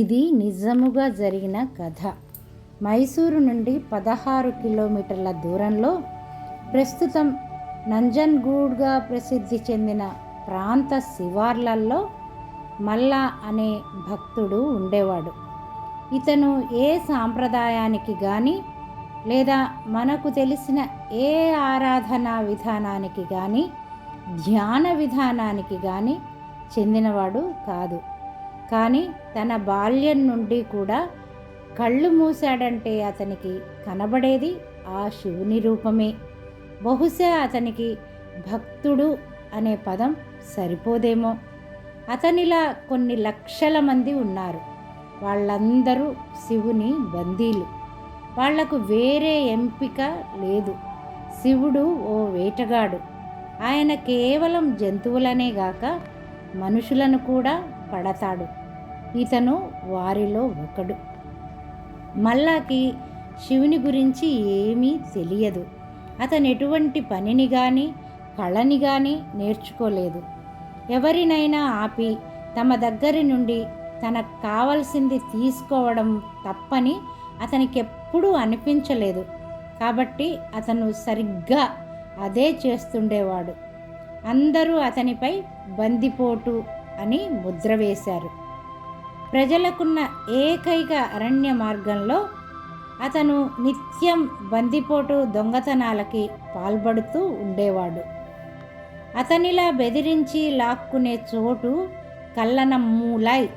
ఇది నిజముగా జరిగిన కథ. మైసూరు నుండి పదహారు కిలోమీటర్ల దూరంలో ప్రస్తుతం నంజన్గూడ్గా ప్రసిద్ధి చెందిన ప్రాంత శివార్లల్లో మల్లా అనే భక్తుడు ఉండేవాడు. ఇతను ఏ సాంప్రదాయానికి కానీ లేదా మనకు తెలిసిన ఏ ఆరాధనా విధానానికి కానీ ధ్యాన విధానానికి కానీ చెందినవాడు కాదు. కానీ తన బాల్యం నుండి కూడా కళ్ళు మూశాడంటే అతనికి కనబడేది ఆ శివుని రూపమే. బహుశా అతనికి భక్తుడు అనే పదం సరిపోదేమో. అతనిలా కొన్ని లక్షల మంది ఉన్నారు. వాళ్ళందరూ శివుని బందీలు. వాళ్ళకు వేరే ఎంపిక లేదు. శివుడు ఓ వేటగాడు. ఆయన కేవలం జంతువులనే గాక మనుషులను కూడా పడతాడు. ఇతను వారిలో ఒకడు. మల్లాకి శివుని గురించి ఏమీ తెలియదు. అతను ఎటువంటి పనిని కానీ కళని కానీ నేర్చుకోలేదు. ఎవరినైనా ఆపి తమ దగ్గరి నుండి తనకు కావలసింది తీసుకోవడం తప్పని అతనికి ఎప్పుడూ అనిపించలేదు. కాబట్టి అతను సరిగ్గా అదే చేస్తుండేవాడు. అందరూ అతనిపై బందిపోటు అని ముద్ర వేశారు. ప్రజలకున్న ఏకైక అరణ్య మార్గంలో అతను నిత్యం బందిపోటు దొంగతనాలకి పాల్పడుతూ ఉండేవాడు. అతనిలా బెదిరించి లాక్కునే చోటు కల్లనమూలై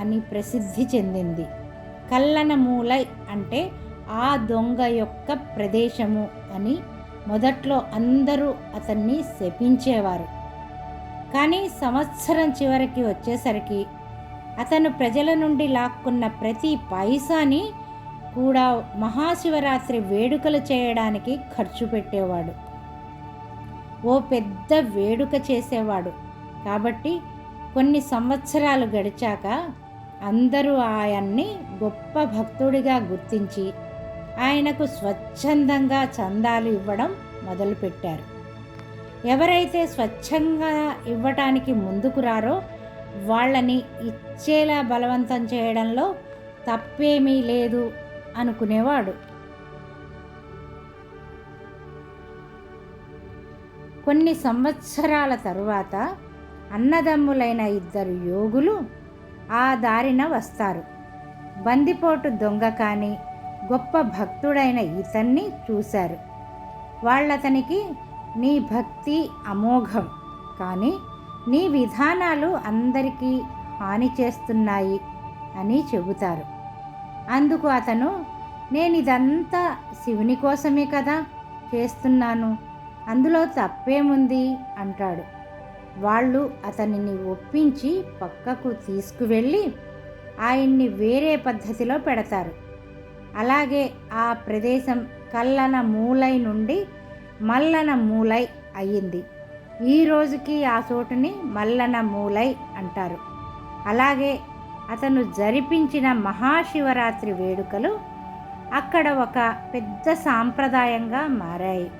అని ప్రసిద్ధి చెందింది. కల్లన మూలై అంటే ఆ దొంగ యొక్క ప్రదేశము అని మొదట్లో అందరూ అతన్ని శపించేవారు. కానీ సంవత్సరం చివరికి వచ్చేసరికి అతను ప్రజల నుండి లాక్కున్న ప్రతి పైసాని కూడా మహాశివరాత్రి వేడుకలు చేయడానికి ఖర్చు పెట్టేవాడు. ఓ పెద్ద వేడుక చేసేవాడు. కాబట్టి కొన్ని సంవత్సరాలు గడిచాక అందరూ ఆయన్ని గొప్ప భక్తుడిగా గుర్తించి ఆయనకు స్వచ్ఛందంగా చందాలు ఇవ్వడం మొదలుపెట్టారు. ఎవరైతే స్వచ్ఛంగా ఇవ్వటానికి ముందుకు రారో వాళ్ళని ఇచ్చేలా బలవంతం చేయడంలో తప్పేమీ లేదు అనుకునేవాడు. కొన్ని సంవత్సరాల తరువాత అన్నదమ్ములైన ఇద్దరు యోగులు ఆ దారిన వస్తారు. బందిపోటు దొంగ కానీ గొప్ప భక్తుడైన ఇతన్ని చూశారు. వాళ్ళతనికి నీ భక్తి అమోఘం. కానీ నీ విధానాలు అందరికీ హాని చేస్తున్నాయి అని చెబుతారు. అందుకు అతను నేను ఇదంతా శివుని కోసమే కదా చేస్తున్నాను అందులో తప్పేముంది అంటాడు. వాళ్ళు అతనిని ఒప్పించి పక్కకు తీసుకువెళ్ళి ఆయన్ని వేరే పద్ధతిలో పెడతారు. అలాగే ఆ ప్రదేశం కల్లన మూలై నుండి మల్లన మూలై అయ్యింది. ఈ రోజుకి ఆ చోటుని మల్లన మూలై అంటారు. అలాగే అతను జరిపించిన మహాశివరాత్రి వేడుకలు అక్కడ ఒక పెద్ద సాంప్రదాయంగా మారాయి.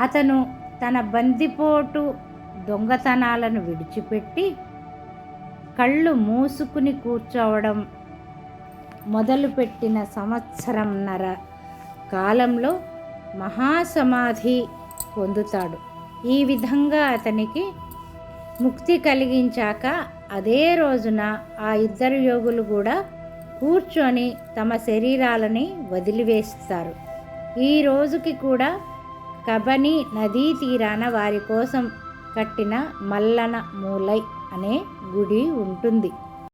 అతను తన బందిపోటు దొంగతనాలను విడిచిపెట్టి కళ్ళు మూసుకుని కూర్చోవడం మొదలుపెట్టిన సంవత్సరంన్నర కాలంలో మహాసమాధి పొందుతాడు. ఈ విధంగా అతనికి ముక్తి కలిగించాక అదే రోజున ఆ ఇద్దరు యోగులు కూడా కూర్చొని తమ శరీరాలని వదిలివేస్తారు. ఈ రోజుకి కూడా కబని నదీ తీరాన వారి కోసం కట్టిన మల్లన మూలై అనే గుడి ఉంటుంది.